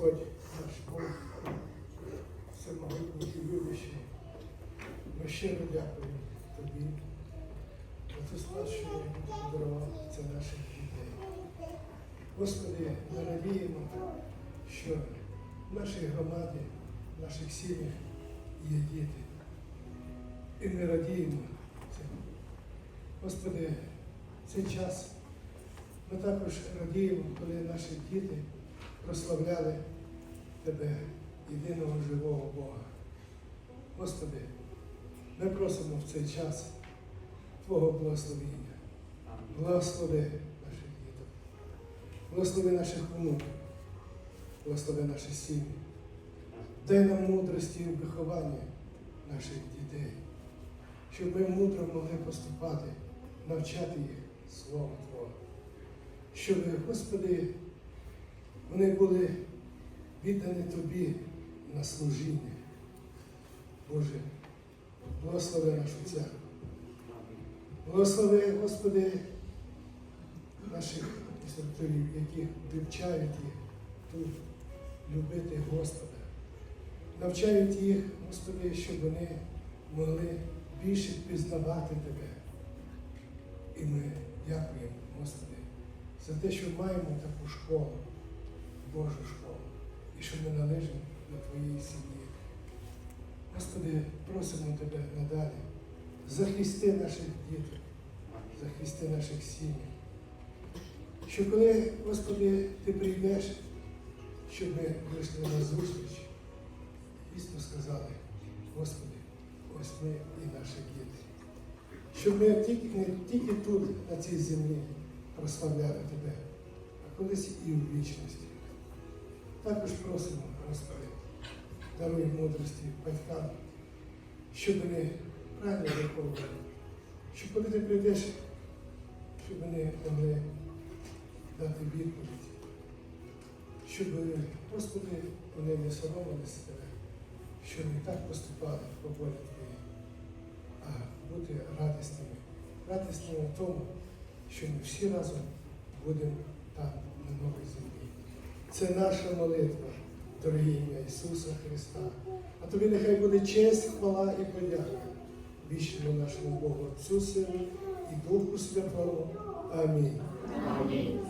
Господь наш Бог, всемогутній і любящий. Ми щиро дякуємо Тобі за ту спадщину, ти подарував це наших дітей. Господи, ми радіємо, що в нашій громаді, в наших сім'ях є діти. І ми радіємо цьому. Господи, цей час ми також радіємо, коли наші діти прославляли Тебе, єдиного живого Бога. Господи, ми просимо в цей час Твого благословення. Благослови наших діток, благослови наших внуків, благослови наші сім'ї. Дай нам мудрості у вихованні наших дітей, щоб ми мудро могли поступати, навчати їх Словом Твого. Щоб, Господи, вони були віддані Тобі на служіння. Боже, благослови нашу церкву. Благослови, Господи, наших інструкторів, які вивчають їх тут любити Господа. Навчають їх, Господи, щоб вони могли більше пізнавати Тебе. І ми дякуємо, Господи, за те, що маємо таку школу, Божу школу, і що ми належимо до Твоєї сім'ї. Господи, просимо Тебе надалі. Захисти наших діток, захисти наших сім'ї. Що коли, Господи, Ти прийдеш, щоб ми вийшли на зустріч, дійсно сказали, Господи, ось ми і наші діти. Щоб ми тільки, не тільки тут, на цій землі, прославляли Тебе, а колись і в вічності. Також просимо, Господи, даруй мудрості батькам, щоб вони правильно виховували, щоб коли ти прийдеш, щоб вони могли дати відповідь, щоб, Господи, вони не соромилися Тебе, що не так поступали по волі Твоїй, а бути радісними, радісними в тому, що ми всі разом будемо там, на новій землі. Це наша молитва, дорогі ім'я Ісуса Христа. А тобі нехай буде честь, хвала і подяка. Вічному нашому Богу Отцю Сину і Духу Святому. Амінь.